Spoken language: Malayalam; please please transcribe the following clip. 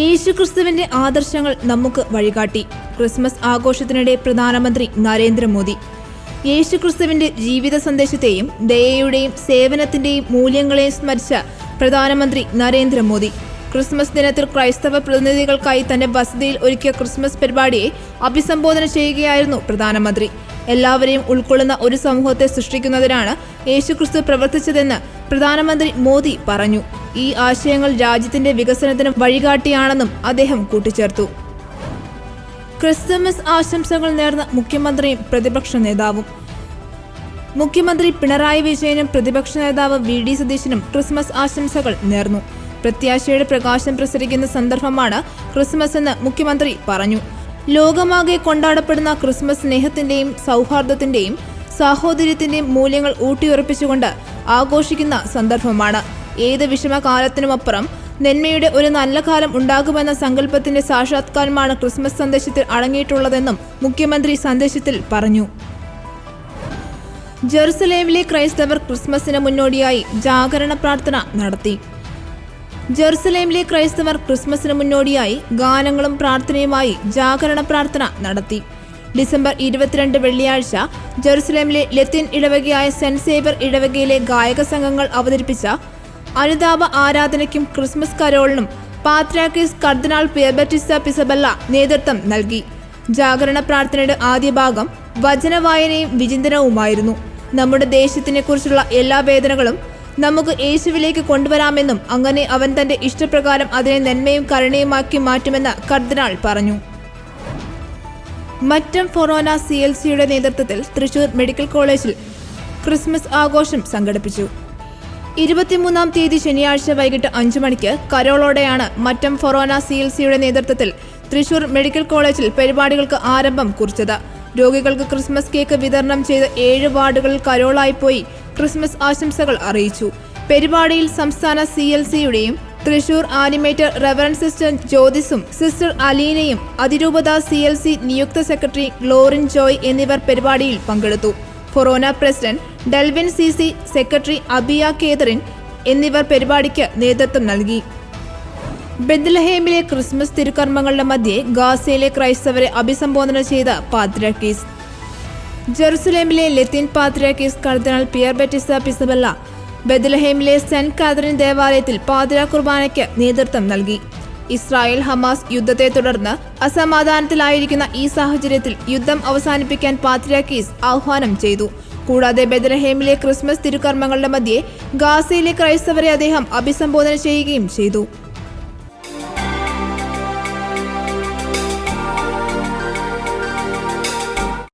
യേശുക്രിസ്തുവിന്റെ ആദർശങ്ങൾ നമുക്ക് വഴികാട്ടി. ക്രിസ്മസ് ആഘോഷത്തിനിടെ പ്രധാനമന്ത്രി നരേന്ദ്രമോദി. യേശുക്രിസ്തുവിന്റെ ജീവിത സന്ദേശത്തെയും ദയയുടെയും സേവനത്തിന്റെയും മൂല്യങ്ങളെയും സ്മരിച്ച പ്രധാനമന്ത്രി നരേന്ദ്രമോദി. ക്രിസ്മസ് ദിനത്തിൽ ക്രൈസ്തവ പ്രതിനിധികൾക്കായി തന്റെ വസതിയിൽ ഒരുക്കിയ ക്രിസ്മസ് പരിപാടിയെ അഭിസംബോധന ചെയ്യുകയായിരുന്നു പ്രധാനമന്ത്രി. എല്ലാവരെയും ഉൾക്കൊള്ളുന്ന ഒരു സമൂഹത്തെ സൃഷ്ടിക്കുന്നതിനാണ് യേശുക്രിസ്തു പ്രവർത്തിച്ചതെന്ന് പ്രധാനമന്ത്രി മോദി പറഞ്ഞു. ഈ ആശയങ്ങൾ രാജ്യത്തിന്റെ വികസനത്തിന് വഴികാട്ടിയാണെന്നും അദ്ദേഹം കൂട്ടിച്ചേർത്തു. ക്രിസ്തുമസ് ആശംസകൾ നേർന്ന മുഖ്യമന്ത്രിയും പ്രതിപക്ഷ നേതാവും. മുഖ്യമന്ത്രി പിണറായി വിജയനും പ്രതിപക്ഷ നേതാവ് വി ഡി സതീശനും ക്രിസ്മസ് ആശംസകൾ നേർന്നു. പ്രത്യാശയുടെ പ്രകാശം പ്രസരിക്കുന്ന സന്ദർഭമാണ് ക്രിസ്മസ് എന്ന് മുഖ്യമന്ത്രി പറഞ്ഞു. ലോകമാകെ കൊണ്ടാടപ്പെടുന്ന ക്രിസ്മസ് സ്നേഹത്തിന്റെയും സൗഹാർദ്ദത്തിന്റെയും സാഹോദര്യത്തിന്റെയും മൂല്യങ്ങൾ ഊട്ടിയുറപ്പിച്ചുകൊണ്ട് ആഘോഷിക്കുന്ന സന്ദർഭമാണ്. ഏത് വിഷമകാലത്തിനുമപ്പുറം നന്മയുടെ ഒരു നല്ല കാലം ഉണ്ടാകുമെന്ന സങ്കല്പത്തിന്റെ സാക്ഷാത്കാരമാണ് ക്രിസ്മസ് സന്ദേശത്തിൽ അടങ്ങിയിട്ടുള്ളതെന്നും മുഖ്യമന്ത്രി സന്ദേശത്തിൽ പറഞ്ഞു. ജെറുസലേമിലെ ക്രൈസ്തവർ ക്രിസ്മസിന് മുന്നോടിയായി ജാഗരണ പ്രാർത്ഥന നടത്തി. ജെറുസലേമിലെ ക്രൈസ്തവർ ക്രിസ്മസിന് മുന്നോടിയായി ഗാനങ്ങളും പ്രാർത്ഥനയുമായി ജാഗരണ പ്രാർത്ഥന നടത്തി. ഡിസംബർ ഇരുപത്തിരണ്ട് വെള്ളിയാഴ്ച ജെറുസലേമിലെ ലത്തീൻ ഇടവകയായ സെന്റ് സേവർ ഇടവകയിലെ ഗായക സംഘങ്ങൾ അവതരിപ്പിച്ച അനുതാപ ആരാധനയ്ക്കും ക്രിസ്മസ് കരോളിനും പാത്രാക്കീസ് കർദിനാൾ പിയബറ്റിസ പിസബല്ല നേതൃത്വം നൽകി. ജാഗരണ പ്രാർത്ഥനയുടെ ആദ്യ ഭാഗം വചനവായനയും വിചിന്തനവുമായിരുന്നു. നമ്മുടെ ദേശത്തിനെക്കുറിച്ചുള്ള എല്ലാ വേദനകളും നമുക്ക് യേശുവിലേക്ക് കൊണ്ടുവരാമെന്നും അങ്ങനെ അവൻ തന്റെ ഇഷ്ടപ്രകാരം അതിനെ നന്മയും കരുണയുമാക്കി മാറ്റുമെന്ന് കർദിനാൾ പറഞ്ഞു. മറ്റം ഫൊറോന സി എൽ സിയുടെ നേതൃത്വത്തിൽ തൃശൂർ മെഡിക്കൽ കോളേജിൽ ക്രിസ്മസ് ആഘോഷം സംഘടിപ്പിച്ചു. ഇരുപത്തിമൂന്നാം തീയതി ശനിയാഴ്ച വൈകിട്ട് അഞ്ചു മണിക്ക് കരോളോടെയാണ് മറ്റം ഫൊറോന സി എൽ സിയുടെ നേതൃത്വത്തിൽ തൃശൂർ മെഡിക്കൽ കോളേജിൽ പരിപാടികൾക്ക് ആരംഭം കുറിച്ചത്. രോഗികൾക്ക് ക്രിസ്മസ് കേക്ക് വിതരണം ചെയ്ത് ഏഴ് വാർഡുകളിൽ കരോളായി പോയി ക്രിസ്മസ് ആശംസകൾ അറിയിച്ചു. പരിപാടിയിൽ സംസ്ഥാന സി എൽ സിയുടെയും തൃശൂർ ആനിമേറ്റർ റെവറൻ സിസ്റ്റർ ജ്യോതിസും സിസ്റ്റർ അലീനയും അതിരൂപത സി എൽ സി നിയുക്ത സെക്രട്ടറി ഗ്ലോറിൻ ജോയ് എന്നിവർ പരിപാടിയിൽ പങ്കെടുത്തു. ഫൊറോന president Delvin C C secretary Abiya Catherine എന്നിവർ പരിപാടിക്ക് നേതൃത്വം നൽകി. ബെദ്ലഹേമിലെ ക്രിസ്മസ് തിരുക്കർമ്മങ്ങളുടെ മധ്യേ ഗാസയിലെ ക്രൈസ്തവരെ അഭിസംബോധന ചെയ്ത പാദ്രാക്കീസ് ജെറുസലേമിലെ ലത്തീൻ പാദ്രാക്കീസ് കർദിനാൾ പിയർ ബെറ്റിസ പിസബല്ല ബെദ്ലഹേമിലെ സെന്റ് കാതറിൻ ദേവാലയത്തിൽ പാതിരാ കുർബാനയ്ക്ക് നേതൃത്വം നൽകി. ഇസ്രായേൽ ഹമാസ് യുദ്ധത്തെ തുടർന്ന് അസമാധാനത്തിലായിരിക്കുന്ന ഈ സാഹചര്യത്തിൽ യുദ്ധം അവസാനിപ്പിക്കാൻ പാത്രിയാക്കീസ് ആഹ്വാനം ചെയ്തു. കൂടാതെ ബെദ്ലഹേമിലെ ക്രിസ്മസ് തിരുക്കർമ്മങ്ങളുടെ മധ്യേ ഗാസയിലെ ക്രൈസ്തവരെ അദ്ദേഹം അഭിസംബോധന ചെയ്യുകയും ചെയ്തു.